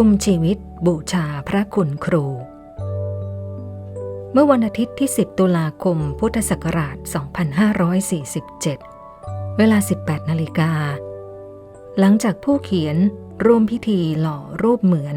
ทุ่มชีวิตบูชาพระคุณครู เมื่อวันอาทิตย์ที่ 10 ตุลาคม พุทธศักราช 2547 เวลา 18 นาฬิกา หลังจากผู้เขียนร่วมพิธีหล่อรูปเหมือน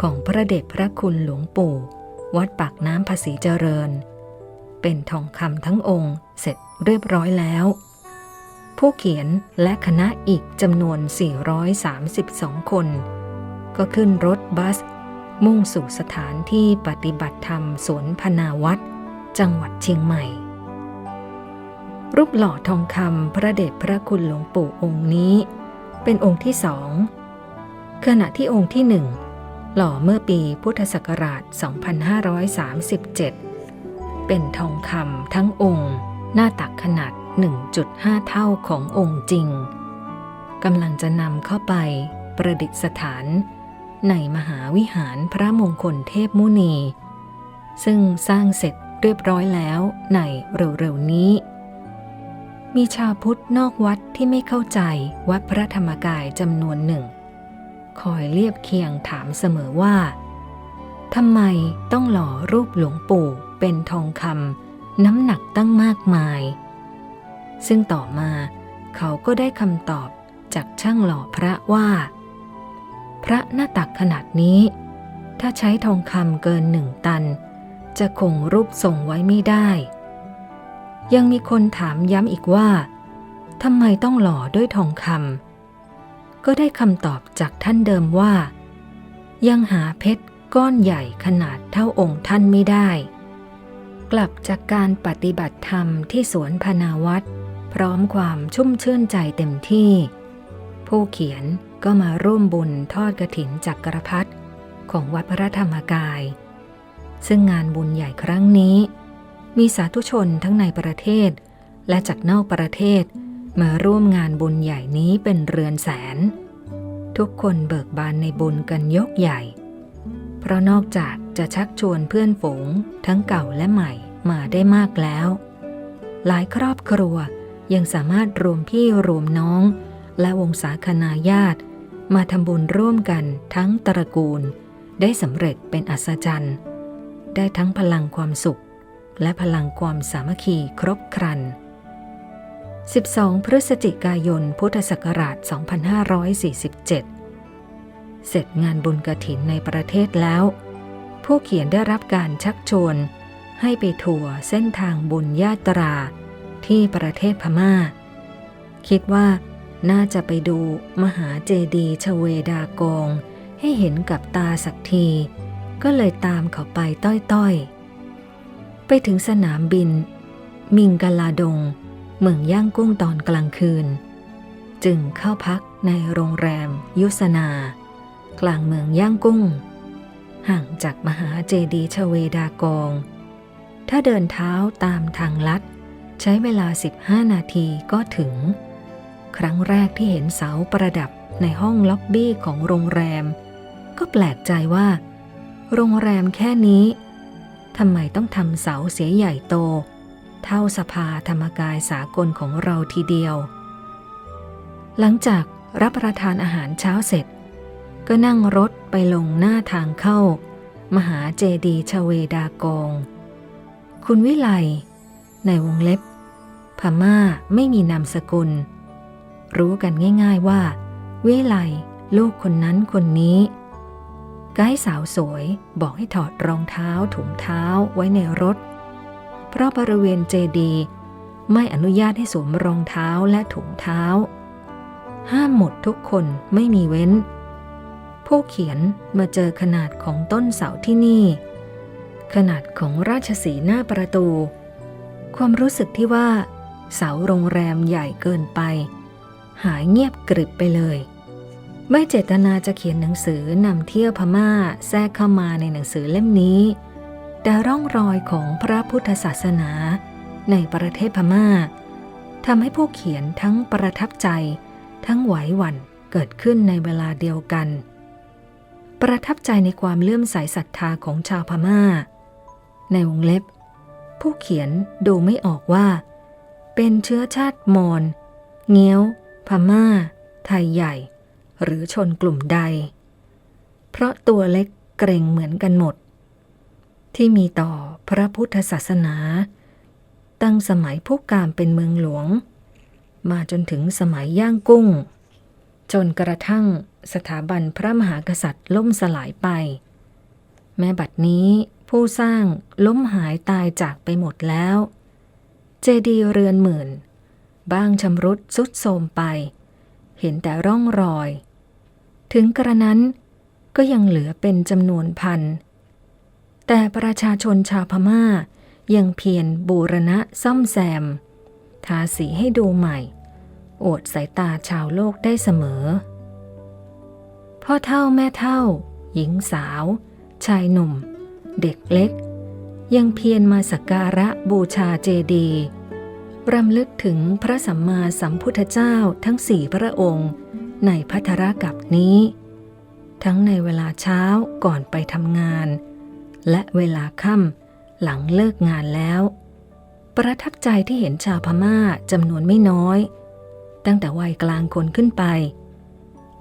ของพระเดชพระคุณหลวงปู่ วัดปากน้ำภาษีเจริญ เป็นทองคำทั้งองค์เสร็จเรียบร้อยแล้ว ผู้เขียนและคณะอีกจำนวน 432 คน ก็ขึ้นรถบัส มุ่งสู่สถานที่ปฏิบัติธรรมสวนพนาวัดจังหวัดเชียงใหม่ รูปหล่อทองคำพระเดชพระคุณหลวงปู่องค์นี้ เป็นองค์ที่สองขณะที่องค์ที่หนึ่งหล่อเมื่อปีพุทธศักราช 2537 เป็นทองคำทั้งองค์ หน้าตักขนาด 1.5 เท่าขององค์จริงกำลังจะนำเข้าไปประดิษฐาน ในมหาวิหารพระมงคลเทพมุนี ซึ่งสร้างเสร็จเรียบร้อยแล้วในเร็วๆนี้ มีชาวพุทธนอกวัดที่ไม่เข้าใจวัดพระธรรมกายจำนวนหนึ่ง คอยเรียบเคียงถามเสมอว่าทำไมต้องหล่อรูปหลวงปู่เป็นทองคำน้ำหนักตั้งมากมาย ซึ่งต่อมาเขาก็ได้คำตอบจากช่างหล่อพระว่า พระหน้าตักขนาดนี้ ถ้าใช้ทองคำเกินหนึ่งตัน จะคงรูปทรงไว้ไม่ได้ ยังมีคนถามย้ำอีกว่าทำไมต้องหล่อด้วยทองคำก็ได้คำตอบจากท่านเดิมว่า ยังหาเพชรก้อนใหญ่ขนาดเท่าองค์ท่านไม่ได้ กลับจากการปฏิบัติธรรมที่สวนพนาวัดพร้อมความชุ่มชื่นใจเต็มที่ ผู้เขียน ก็มาร่วมบุญทอดกระถินจักรพัฒของวัดพระธรรมกาย ซึ่งงานบุญใหญ่ครั้งนี้ มีสาธุชนทั้งในประเทศ และจากนอกประเทศ มาร่วมงานบุญใหญ่นี้เป็นเรือนแสน ทุกคนเบิกบานในบุญกันยกใหญ่ เพราะนอกจากจะชักชวนเพื่อนฝูง ทั้งเก่าและใหม่มาได้มากแล้ว หลายครอบครัวยังสามารถรวมพี่รวมน้อง และวงศาคณาญาติ มาทำบุญร่วมกันทั้งตระกูล ได้สำเร็จเป็นอัศจรรย์ ได้ทั้งพลังความสุข และพลังความสามัคคีครบครัน 12 พฤศจิกายน พุทธศักราช 2547 เสร็จงานบุญกระถินในประเทศแล้ว ผู้เขียนได้รับการชักชวน ให้ไปทัวร์เส้นทางบุญญาตราที่ประเทศพม่า คิดว่า น่าจะไปดูมหาเจดีย์ชเวดากองให้เห็นกับตาสักที ก็เลยตามเขาไปต้อยๆ ไปถึงสนามบิน มิงกลาดง เมืองย่างกุ้งตอนกลางคืน จึงเข้าพักในโรงแรม ยุสนา กลางเมืองย่างกุ้ง ห่างจากมหาเจดีย์ชเวดากองถ้าเดินเท้าตามทางลัด ใช้เวลา 15 นาทีก็ถึง ครั้งแรกที่เห็นเสาประดับในห้องล็อบบี้ของโรงแรม ก็แปลกใจว่า โรงแรมแค่นี้ทำไมต้องทำเสาเสียใหญ่โต เท่าสภาธรรมกายสากลของเราทีเดียว หลังจากรับประทานอาหารเช้าเสร็จ ก็นั่งรถไปลงหน้าทางเข้า มหาเจดีชเวดากองคุณวิไลในวงเล็บ พม่าไม่มีนามสกุล รู้กันง่าย ๆว่า วิไลลูกคนนั้นคนนี้ไกด์สาวสวยบอกให้ถอดรองเท้าถุงเท้าไว้ในรถ เพราะบริเวณเจดีไม่อนุญาตให้สวมรองเท้าและถุงเท้า ห้ามหมดทุกคนไม่มีเว้น ผู้เขียนมาเจอขนาดของต้นเสาที่นี่ ขนาดของราชสีห์หน้าประตู ความรู้สึกที่ว่า เสาโรงแรมใหญ่เกินไป หายเงียบกริบไปเลย ไม่เจตนาจะเขียนหนังสือนำเที่ยวพม่าแทรกเข้ามาในหนังสือเล่มนี้ แต่ร่องรอยของพระพุทธศาสนาในประเทศพม่าทำให้ผู้เขียนทั้งประทับใจ ทั้งไหวหวั่นเกิดขึ้นในเวลาเดียวกัน ประทับใจในความเลื่อมใสศรัทธาของชาวพม่า ในวงเล็บ ผู้เขียนดูไม่ออกว่า เป็นเชื้อชาติมอญเงี้ยว พม่า ไทยใหญ่ หรือชนกลุ่มใด เพราะตัวเล็กเกรงเหมือนกันหมด ที่มีต่อพระพุทธศาสนา ตั้งสมัยผู้กามเป็นเมืองหลวง มาจนถึงสมัยย่างกุ้ง จนกระทั่งสถาบันพระมหากษัตริย์ล่มสลายไป แม้บัดนี้ผู้สร้างล้มหายตายจากไปหมดแล้ว เจดีย์เรือนหมื่น บ้างชำรุดสุดโทมไป เห็นแต่ร่องรอย ถึงกระนั้นก็ยังเหลือเป็นจำนวนพัน แต่ประชาชนชาวพม่ายังเพียรบูรณะซ่อมแซม ทาสีให้ดูใหม่ โอดสายตาชาวโลกได้เสมอ พ่อเท่าแม่เท่า หญิงสาว ชายหนุ่ม เด็กเล็ก ยังเพียรมาสักการะบูชาเจดีย์ รำลึกถึงพระสัมมาสัมพุทธเจ้าทั้งสี่พระองค์ ในพัทรกับนี้ ทั้งในเวลาเช้าก่อนไปทำงาน และเวลาค่ำหลังเลิกงานแล้ว ประทับใจที่เห็นชาวพม่าจำนวนไม่น้อย ตั้งแต่วัยกลางคนขึ้นไป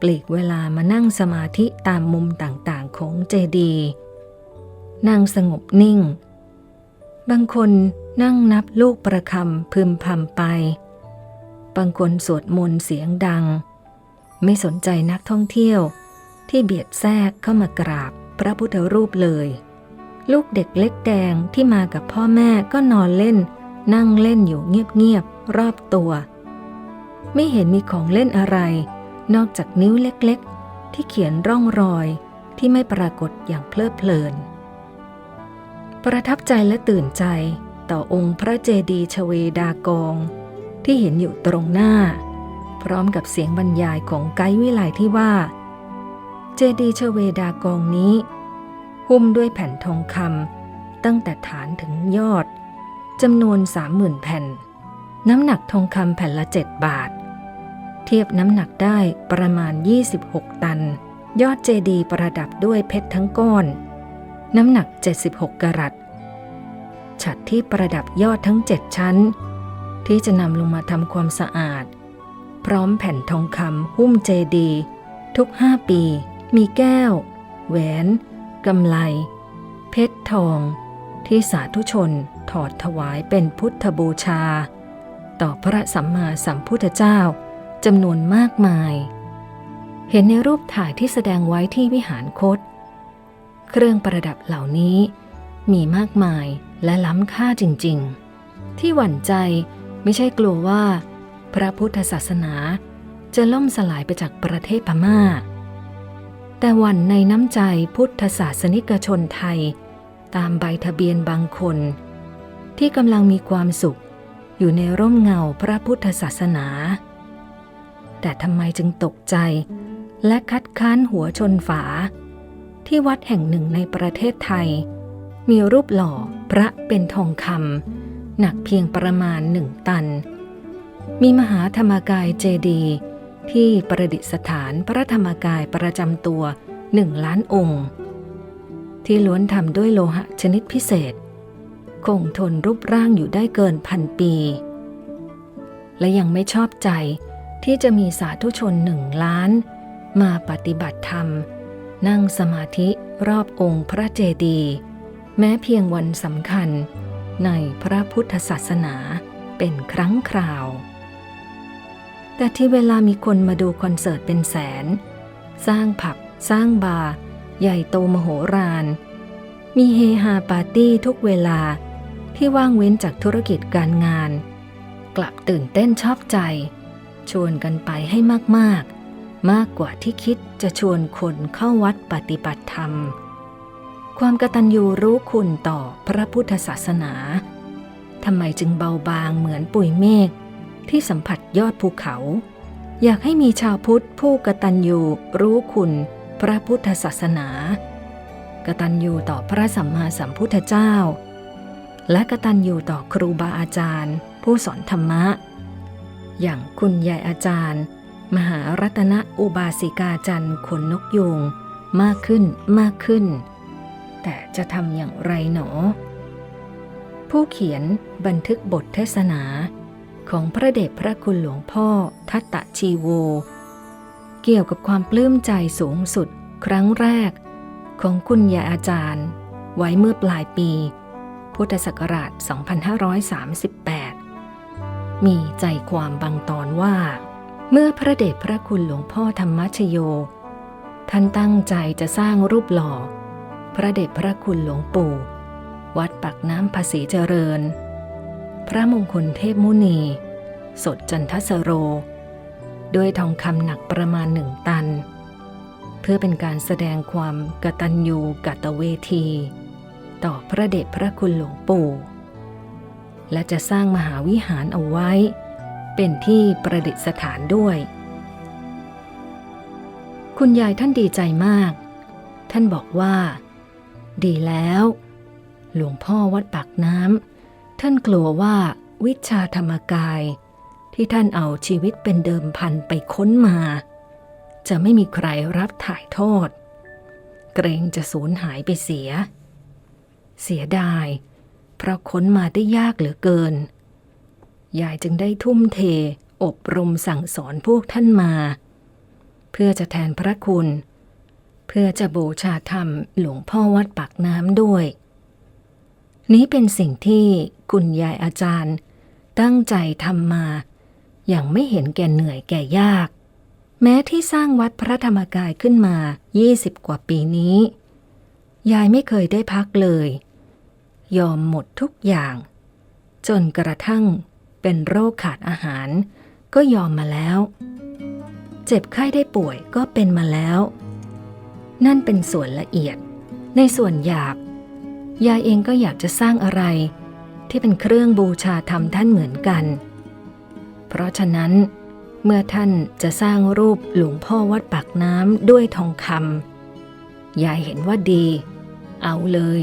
ปลีกเวลามานั่งสมาธิตามมุมต่างๆของเจดีนั่งสงบนิ่ง บางคน นั่งนับลูกประคำพึมพำไป บางคนสวดมนต์เสียงดัง ไม่สนใจนักท่องเที่ยวที่เบียดแทรกเข้ามากราบพระพุทธรูปเลย ลูกเด็กเล็กแดงที่มากับพ่อแม่ก็นอนเล่น นั่งเล่นอยู่เงียบๆรอบตัว ไม่เห็นมีของเล่นอะไร นอกจากนิ้วเล็กๆ ที่เขียนร่องรอยที่ไม่ปรากฏอย่างเพลิดเพลิน ประทับใจและตื่นใจ ต่อองค์พระเจดีย์ชเวดากอง ที่เห็นอยู่ตรงหน้า พร้อมกับเสียงบรรยายของไกด์วิไลที่ว่า เจดีย์ชเวดากองนี้ หุ้มด้วยแผ่นทองคำตั้งแต่ฐานถึงยอดจำนวนสามหมื่นแผ่น น้ำหนักทองคำแผ่นละ7บาท เทียบน้ำหนักได้ประมาณ 26 ตัน ยอดเจดีย์ประดับด้วยเพชรทั้งก้อน น้ำหนัก 76กรัต ฉัดที่ประดับยอดทั้ง7ชั้น ที่จะนำลงมาทำความสะอาด พร้อมแผ่นทองคำหุ้มเจดี ทุก5ปี มีแก้ว แหวนกำไล เพชรทอง ที่สาธุชนถอดถวายเป็นพุทธบูชา ต่อพระสัมมาสัมพุทธเจ้าจำนวนมากมาย เห็นในรูปถ่ายที่แสดงไว้ที่วิหารคต เครื่องประดับเหล่านี้ มีมากมายและล้ำค่าจริงๆ ที่หวั่นใจไม่ใช่กลัวว่า พระพุทธศาสนาจะล่มสลายไปจากประเทศพม่า แต่หวั่นในน้ำใจพุทธศาสนิกชนไทย ตามใบทะเบียนบางคน ที่กำลังมีความสุขอยู่ในร่มเงาพระพุทธศาสนา แต่ทำไมจึงตกใจและคัดค้านหัวชนฝา ที่วัดแห่งหนึ่งในประเทศไทย มีรูปหล่อพระเป็นทองคำหนักเพียงประมาณหนึ่งตัน มีมหาธรรมกายเจดีย์ที่ประดิษฐานพระธรรมกายประจำตัวหนึ่งล้านองค์ ที่ล้วนทำด้วยโลหะชนิดพิเศษ คงทนรูปร่างอยู่ได้เกินพันปี และยังไม่ชอบใจที่จะมีสาธุชนหนึ่งล้าน มาปฏิบัติธรรม นั่งสมาธิรอบองค์พระเจดีย์ แม้เพียงวันสำคัญในพระพุทธศาสนาเป็นครั้งคราว แต่ที่เวลามีคนมาดูคอนเสิร์ตเป็นแสน สร้างผับ สร้างบาร์ใหญ่โตมโหฬาร มีเฮฮาปาร์ตี้ทุกเวลาที่ว่างเว้นจากธุรกิจการงาน กลับตื่นเต้นชอบใจ ชวนกันไปให้มาก ๆ มากกว่าที่คิดจะชวนคนเข้าวัดปฏิบัติธรรม ความกตัญญูรู้คุณต่อพระพุทธศาสนาทำไมจึงเบาบางเหมือนปุยเมฆที่สัมผัสยอดภูเขา อยากให้มีชาวพุทธผู้กตัญญูรู้คุณพระพุทธศาสนา กตัญญูต่อพระสัมมาสัมพุทธเจ้า และกตัญญูต่อครูบาอาจารย์ ผู้สอนธรรมะ อย่างคุณยายอาจารย์ มหารัตนอุบาสิกาจันทร์ขนนกยูงมากขึ้นมากขึ้น แต่จะทำอย่างไรหนอ ผู้เขียนบันทึกบทเทศนาของพระเดชพระคุณหลวงพ่อทัตตะชีโว เกี่ยวกับความปลื้มใจสูงสุดครั้งแรก ของคุณยายอาจารย์ ไว้เมื่อปลายปี พุทธศักราช 2538 มีใจความบางตอนว่า เมื่อพระเดชพระคุณหลวงพ่อธรรมชโย ท่านตั้งใจจะสร้างรูปหล่อ พระเดชพระคุณหลวงปู่ วัดปักน้ำภาษีเจริญ พระมงคลเทพมุนี สดจันทสโร ด้วยทองคำหนักประมาณหนึ่งตัน เพื่อเป็นการแสดงความกตัญญูกตเวที ต่อพระเดชพระคุณหลวงปู่ และจะสร้างมหาวิหารเอาไว้ เป็นที่ประดิษฐานด้วย คุณยายท่านดีใจมากท่านบอกว่า ดีแล้ว หลวงพ่อวัดปากน้ำท่านกลัวว่าวิชาธรรมกาย ที่ท่านเอาชีวิตเป็นเดิมพันไปค้นมา จะไม่มีใครรับถ่ายทอด เกรงจะสูญหายไปเสีย เสียดาย เพราะค้นมาได้ยากเหลือเกิน ยายจึงได้ทุ่มเทอบรมสั่งสอนพวกท่านมา เพื่อจะแทนพระคุณ เพื่อจะบูชาธรรมหลวงพ่อวัดปากน้ำด้วย นี้เป็นสิ่งที่คุณยายอาจารย์ ตั้งใจทำมาอย่างไม่เห็นแก่เหนื่อยแก่ยาก แม้ที่สร้างวัดพระธรรมกายขึ้นมา 20 กว่าปีนี้ ยายไม่เคยได้พักเลย ยอมหมดทุกอย่าง จนกระทั่งเป็นโรคขาดอาหาร ก็ยอมมาแล้ว เจ็บไข้ได้ป่วยก็เป็นมาแล้ว นั่นเป็นส่วนละเอียด ในส่วนหยาบ ยายเองก็อยากจะสร้างอะไร ที่เป็นเครื่องบูชาธรรมท่านเหมือนกัน เพราะฉะนั้น เมื่อท่านจะสร้างรูปหลวงพ่อวัดปากน้ำด้วยทองคำยายเห็นว่าดี เอาเลย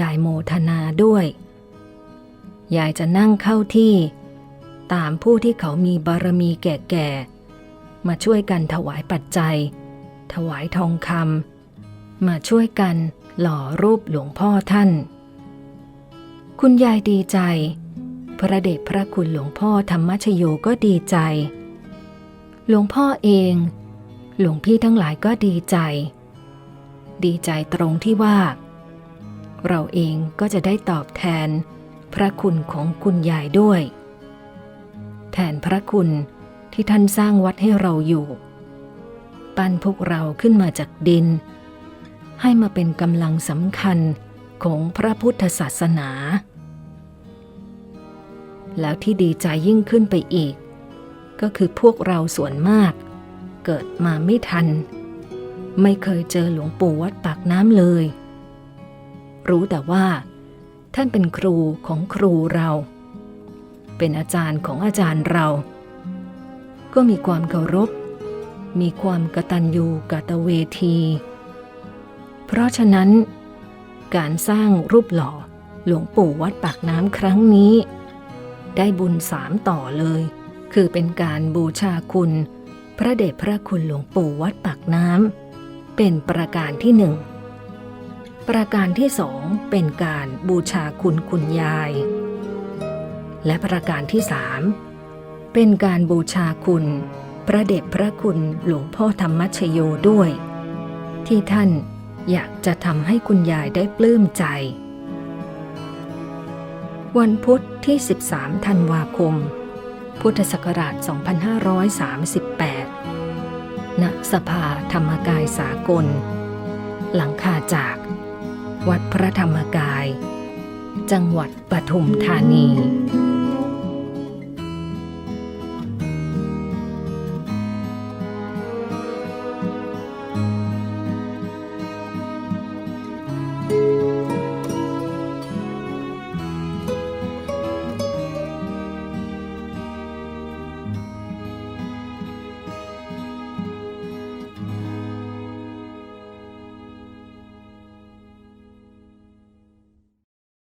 ยายโมทนาด้วย ยายจะนั่งเข้าที่ ตามผู้ที่เขามีบารมีแก่ๆมาช่วยกันถวายปัจจัย ถวายทองคำมาช่วยกันหล่อรูปหลวงพ่อท่าน คุณยายดีใจ พระเดชพระคุณหลวงพ่อธรรมชโยก็ดีใจ หลวงพ่อเอง หลวงพี่ทั้งหลายก็ดีใจ ดีใจตรงที่ว่า เราเองก็จะได้ตอบแทนพระคุณของคุณยายด้วย แทนพระคุณที่ท่านสร้างวัดให้เราอยู่ ปั้นพวกเราขึ้นมาจากดิน ให้มาเป็นกำลังสำคัญของพระพุทธศาสนา แล้วที่ดีใจยิ่งขึ้นไปอีก ก็คือพวกเราส่วนมาก เกิดมาไม่ทัน ไม่เคยเจอหลวงปู่วัดปากน้ำเลย รู้แต่ว่า ท่านเป็นครูของครูเรา เป็นอาจารย์ของอาจารย์เรา ก็มีความเคารพ มีความกตัญญูกตะเวที เพราะฉะนั้น การสร้างรูปหล่อหลวงปู่วัดปากน้ำครั้งนี้ ได้บุญสามต่อเลย คือเป็นการบูชาคุณ พระเดชพระคุณหลวงปู่วัดปากน้ำเป็นประการที่หนึ่งประการที่สองเป็นการบูชาคุณคุณยาย และประการที่สามเป็นการบูชาคุณ พระเดชพระคุณหลวงพ่อธรรมชโยด้วย ที่ท่านอยากจะทำให้คุณยายได้ปลื้มใจ วันพุธที่ 13 ธันวาคม พุทธศักราช 2538 ณ สภาธรรมกายสากล หลังคาจาก วัดพระธรรมกาย จังหวัดปทุมธานี